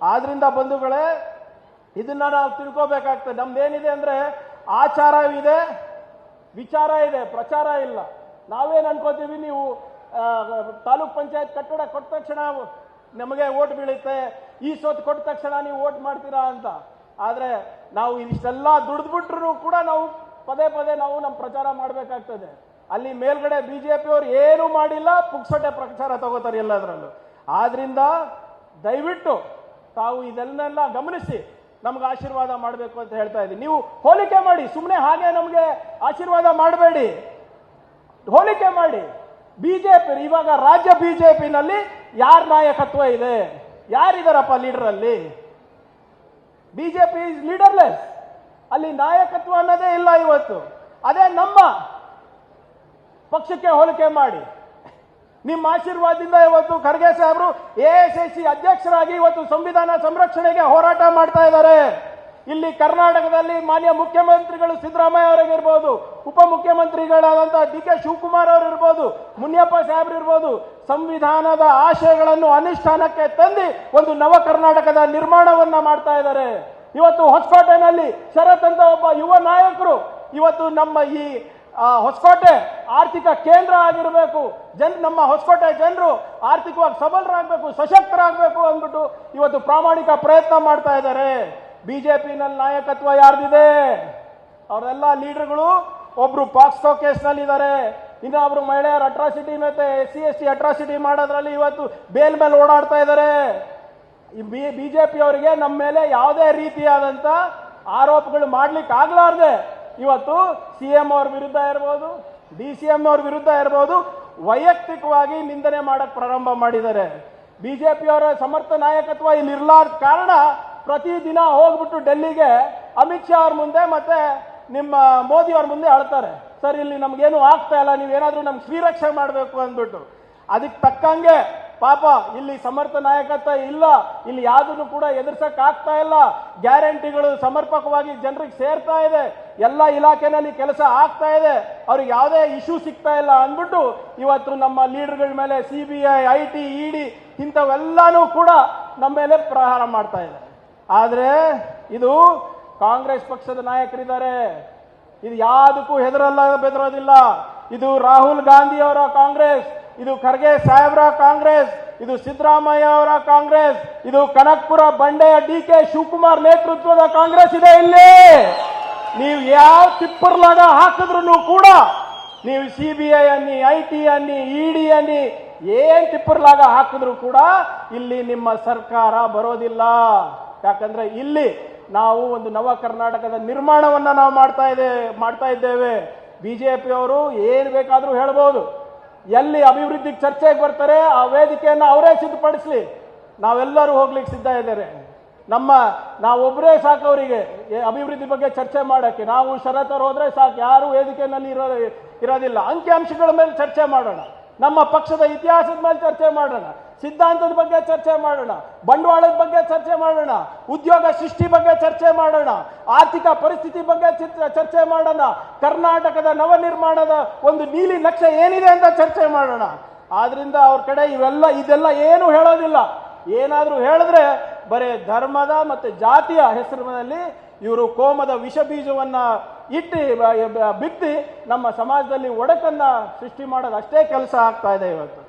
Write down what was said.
ಆದ್ರಿಂದ ಬಂಧುಗಳೇ, ಇದನ್ನ ನಾವು ತಿಳ್ಕೋಬೇಕಾಗ್ತದೆ. ನಮ್ದೇನಿದೆ ಅಂದ್ರೆ ಆಚಾರವಿದೆ, ವಿಚಾರ ಇದೆ, ಪ್ರಚಾರ ಇಲ್ಲ. ನಾವೇನ್ ಅನ್ಕೋತೀವಿ, ನೀವು ತಾಲೂಕ್ ಪಂಚಾಯತ್ ಕಟ್ಟಡ ಕೊಟ್ಟ ತಕ್ಷಣ ನಮಗೆ ಓಟ್ ಬೀಳುತ್ತೆ, ಈ ಸೋತ್ ಕೊಟ್ಟ ತಕ್ಷಣ ನೀವು ಓಟ್ ಮಾಡ್ತೀರಾ ಅಂತ. ಆದ್ರೆ ನಾವು ಇಷ್ಟೆಲ್ಲ ದುಡಿದ್ಬಿಟ್ರು ಕೂಡ ನಾವು ಪದೇ ಪದೇ ನಾವು ನಮ್ಮ ಪ್ರಚಾರ ಮಾಡಬೇಕಾಗ್ತದೆ. ಅಲ್ಲಿ ಮೇಲ್ಗಡೆ ಬಿಜೆಪಿ ಅವ್ರು ಏನು ಮಾಡಿಲ್ಲ ಪುಕ್ಸಟೆ ಪ್ರಚಾರ ತಗೋತಾರೆ ಎಲ್ಲದರಲ್ಲೂ. ಆದ್ರಿಂದ ದಯವಿಟ್ಟು ತಾವು ಇದನ್ನೆಲ್ಲ ಗಮನಿಸಿ ನಮ್ಗೆ ಆಶೀರ್ವಾದ ಮಾಡಬೇಕು ಅಂತ ಹೇಳ್ತಾ ಇದ್ದೀನಿ. ನೀವು ಹೋಲಿಕೆ ಮಾಡಿ ಸುಮ್ಮನೆ ಹಾಗೆ ನಮಗೆ ಆಶೀರ್ವಾದ ಮಾಡಬೇಡಿ. ಹೋಲಿಕೆ ಮಾಡಿ. ಬಿಜೆಪಿ, ಇವಾಗ ರಾಜ್ಯ ಬಿಜೆಪಿನಲ್ಲಿ ಯಾರ ನಾಯಕತ್ವ ಇದೆ? ಯಾರಿದಾರಪ್ಪ ಲೀಡರ್ ಅಲ್ಲಿ ಬಿಜೆಪಿ ಇಸ್ ಲೀಡರ್ಲೆಸ್ ಅಲ್ಲಿ ನಾಯಕತ್ವ ಅನ್ನೋದೇ ಇಲ್ಲ ಇವತ್ತು. ಅದೇ ನಮ್ಮ ಪಕ್ಷಕ್ಕೆ ಹೋಲಿಕೆ ಮಾಡಿ. ನಿಮ್ಮ ಆಶೀರ್ವಾದದಿಂದ ಇವತ್ತು ಖರ್ಗೆ ಸಾಹೇಬರು ಎ ಎಸ್ ಐ ಸಿ ಅಧ್ಯಕ್ಷರಾಗಿ ಇವತ್ತು ಸಂವಿಧಾನ ಸಂರಕ್ಷಣೆಗೆ ಹೋರಾಟ ಮಾಡ್ತಾ ಇದ್ದಾರೆ. ಇಲ್ಲಿ ಕರ್ನಾಟಕದಲ್ಲಿ ಮಾನ್ಯ ಮುಖ್ಯಮಂತ್ರಿಗಳು ಸಿದ್ದರಾಮಯ್ಯ ಅವರಿಗಿರ್ಬೋದು ಉಪಮುಖ್ಯಮಂತ್ರಿಗಳಾದಂಥ ಡಿ ಕೆ ಶಿವಕುಮಾರ್ ಅವರು ಇರ್ಬೋದು, ಮುನಿಯಪ್ಪ ಸಾಹೇಬ್ರು ಇರ್ಬೋದು, ಸಂವಿಧಾನದ ಆಶಯಗಳನ್ನು ಅನುಷ್ಠಾನಕ್ಕೆ ತಂದು ಒಂದು ನವ ಕರ್ನಾಟಕದ ನಿರ್ಮಾಣವನ್ನ ಮಾಡ್ತಾ ಇದ್ದಾರೆ. ಇವತ್ತು ಹೊಸಕೋಟೆನಲ್ಲಿ ಶರತ್ ಅಂತ ಒಬ್ಬ ಯುವ ನಾಯಕರು, ಇವತ್ತು ನಮ್ಮ ಈ ಆ, ಹೊಸಕೋಟೆ ಆರ್ಥಿಕ ಕೇಂದ್ರ ಆಗಿರಬೇಕು. ಜನ ನಮ್ಮ ಹೊಸಕೋಟೆ ಜನರು ಆರ್ಥಿಕವಾಗಿ ಸಬಲರಾಗಬೇಕು ಸಶಕ್ತರಾಗಬೇಕು ಅಂದ್ಬಿಟ್ಟು ಇವತ್ತು ಪ್ರಾಮಾಣಿಕ ಪ್ರಯತ್ನ ಮಾಡ್ತಾ ಇದ್ದಾರೆ. ಬಿಜೆಪಿನಲ್ಲಿ ನಾಯಕತ್ವ ಯಾರ್ದಿದೆ? ಅವರೆಲ್ಲ ಲೀಡರ್ಗಳು ಒಬ್ರು ಪಾಕ್ಸೋ ಕೇಸ್ನಲ್ಲಿ ಇದ್ದಾರೆ ಇನ್ನು ಅವರು ಮಹಿಳೆಯರ ಅಟ್ರಾಸಿಟಿ ಮತ್ತೆ S C S T atrocity ಮಾಡೋದ್ರಲ್ಲಿ ಇವತ್ತು ಬೇಲ್ ಮೇಲೆ ಓಡಾಡ್ತಾ ಇದ್ದಾರೆ. ಬಿಜೆಪಿ ಅವರಿಗೆ ನಮ್ಮ ಮೇಲೆ ಯಾವುದೇ ರೀತಿಯಾದಂತ ಆರೋಪಗಳು ಮಾಡ್ಲಿಕ್ಕೆ ಆಗ್ಲಾರ್ದೆ ಇವತ್ತು ಸಿ ಎಂ ಅವ್ರ ವಿರುದ್ಧ ಇರ್ಬೋದು, ಡಿ ಸಿ ಎಂ ಅವ್ರ ವಿರುದ್ಧ ಇರ್ಬೋದು, ವೈಯಕ್ತಿಕವಾಗಿ ನಿಂದನೆ ಮಾಡಕ್ ಪ್ರಾರಂಭ ಮಾಡಿದ್ದಾರೆ. ಬಿಜೆಪಿಯವರ ಸಮರ್ಥ ನಾಯಕತ್ವ ಇಲ್ಲಿ ಇರ್ಲಾರ್ದ ಕಾರಣ ಪ್ರತಿದಿನ ಹೋಗ್ಬಿಟ್ಟು ಡೆಲ್ಲಿಗೆ ಅಮಿತ್ ಶಾ ಅವ್ರ ಮುಂದೆ ಮತ್ತೆ ನಿಮ್ಮ ಮೋದಿ ಅವ್ರ ಮುಂದೆ ಅಳ್ತಾರೆ. ಸರ್, ಇಲ್ಲಿ ನಮ್ಗೇನು ಆಗ್ತಾ ಇಲ್ಲ ನೀವೇನಾದ್ರೂ ನಮ್ಗೆ ಶ್ರೀರಕ್ಷೆ ಮಾಡಬೇಕು ಅಂದ್ಬಿಟ್ಟು. ಅದಕ್ಕೆ ತಕ್ಕಂಗೆ ಪಾಪ, ಇಲ್ಲಿ ಸಮರ್ಥ ನಾಯಕತ್ವ ಇಲ್ಲ. ಇಲ್ಲಿ ಯಾವುದನ್ನು ಕೂಡ ಎದುರ್ಸಕ್ ಆಗ್ತಾ ಇಲ್ಲ. ಗ್ಯಾರಂಟಿಗಳು ಸಮರ್ಪಕವಾಗಿ ಜನರಿಗೆ ಸೇರ್ತಾ ಇದೆ. ಎಲ್ಲ ಇಲಾಖೆನಲ್ಲಿ ಕೆಲಸ ಆಗ್ತಾ ಇದೆ. ಅವ್ರಿಗೆ ಯಾವುದೇ ಇಶ್ಯೂ ಸಿಗ್ತಾ ಇಲ್ಲ ಅಂದ್ಬಿಟ್ಟು ಇವತ್ತು ನಮ್ಮ ಲೀಡರ್ಗಳ ಮೇಲೆ C B I I T ED ಇಂಥವೆಲ್ಲನೂ ಕೂಡ ನಮ್ಮ ಮೇಲೆ ಪ್ರಹಾರ ಮಾಡ್ತಾ ಇದೆ. ಆದರೆ ಇದು ಕಾಂಗ್ರೆಸ್ ಪಕ್ಷದ ನಾಯಕರಿದ್ದಾರೆ. ಇದು ಯಾವುದಕ್ಕೂ ಹೆದರಲ್ಲ, ಬೆದರೋದಿಲ್ಲ. ಇದು ರಾಹುಲ್ ಗಾಂಧಿ ಅವರ ಕಾಂಗ್ರೆಸ್. ಇದು ಖರ್ಗೆ ಸಾಹೇಬ್ರ ಕಾಂಗ್ರೆಸ್, ಇದು ಸಿದ್ದರಾಮಯ್ಯ ಅವರ ಕಾಂಗ್ರೆಸ್, ಇದು ಕನಕ್ಪುರ ಬಂಡೆಯ ಡಿ ಕೆ ಶಿವಕುಮಾರ್ ನೇತೃತ್ವದ ಕಾಂಗ್ರೆಸ್ ಇದೆ ಇಲ್ಲಿ. ನೀವು ಯಾವ ತಿಪ್ಪರ್ಲಾಗ ಹಾಕಿದ್ರು ಕೂಡ ನೀವು ಸಿ ಬಿ ಐ ಅನ್ನಿ, ಐ ಟಿ ಅನ್ನಿ ಇಡಿ ಅನ್ನಿ, ಏನ್ ತಿಪ್ಪರ್ಲಾಗ ಹಾಕಿದ್ರು ಕೂಡ ಇಲ್ಲಿ ನಿಮ್ಮ ಸರ್ಕಾರ ಬರೋದಿಲ್ಲ. ಯಾಕಂದ್ರೆ ಇಲ್ಲಿ ನಾವು ಒಂದು ನವ ಕರ್ನಾಟಕದ ನಿರ್ಮಾಣವನ್ನ ನಾವು ಮಾಡ್ತಾ ಇದೆ, ಮಾಡ್ತಾ ಇದ್ದೇವೆ. ಬಿಜೆಪಿ ಅವರು ಏನು ಬೇಕಾದರೂ ಹೇಳ್ಬೋದು. ಎಲ್ಲಿ ಅಭಿವೃದ್ಧಿಗೆ ಚರ್ಚೆಗೆ ಬರ್ತಾರೆ, ಆ ವೇದಿಕೆಯನ್ನು ಅವರೇ ಸಿದ್ಧಪಡಿಸಲಿ. ನಾವೆಲ್ಲರೂ ಹೋಗ್ಲಿಕ್ಕೆ ಸಿದ್ಧ ಇದ್ದಾರೆ ನಮ್ಮ ನಾವೊಬ್ಬರೇ ಸಾಕು ಅವರಿಗೆ ಅಭಿವೃದ್ಧಿ ಬಗ್ಗೆ ಚರ್ಚೆ ಮಾಡೋಕ್ಕೆ. ನಾವು ಶರತ್ತರು ಹೋದರೆ ಸಾಕು, ಯಾರು ವೇದಿಕೆಯಲ್ಲಿ ಇರೋ ಇರೋದಿಲ್ಲ. ಅಂಕಿಅಂಶಗಳ ಮೇಲೆ ಚರ್ಚೆ ಮಾಡೋಣ. ನಮ್ಮ ಪಕ್ಷದ ಇತಿಹಾಸದ ಮೇಲೆ ಚರ್ಚೆ ಮಾಡೋಣ. ಸಿದ್ಧಾಂತದ ಬಗ್ಗೆ ಚರ್ಚೆ ಮಾಡೋಣ. ಬಂಡವಾಳದ ಬಗ್ಗೆ ಚರ್ಚೆ ಮಾಡೋಣ. ಉದ್ಯೋಗ ಸೃಷ್ಟಿ ಬಗ್ಗೆ ಚರ್ಚೆ ಮಾಡೋಣ. ಆರ್ಥಿಕ ಪರಿಸ್ಥಿತಿ ಬಗ್ಗೆ ಚರ್ಚೆ ಮಾಡೋಣ. ಕರ್ನಾಟಕದ ನವ ನಿರ್ಮಾಣದ ಒಂದು ನೀಲಿ ನಕ್ಷೆ ಏನಿದೆ ಅಂತ ಚರ್ಚೆ ಮಾಡೋಣ. ಆದ್ರಿಂದ ಅವ್ರ ಕಡೆ ಇವೆಲ್ಲ, ಇದೆಲ್ಲ ಏನು ಹೇಳೋದಿಲ್ಲ. ಏನಾದರೂ ಹೇಳಿದ್ರೆ ಬರೇ ಧರ್ಮದ ಮತ್ತೆ ಜಾತಿಯ ಹೆಸರಿನಲ್ಲಿ ಇವರು ಕೋಮದ ವಿಷ ಬೀಜವನ್ನ ಇಟ್ಟು ಬಿತ್ತಿ ನಮ್ಮ ಸಮಾಜದಲ್ಲಿ ಒಡಕನ್ನ ಸೃಷ್ಟಿ ಮಾಡೋದು ಅಷ್ಟೇ ಕೆಲಸ ಆಗ್ತಾ ಇದೆ ಇವತ್ತು.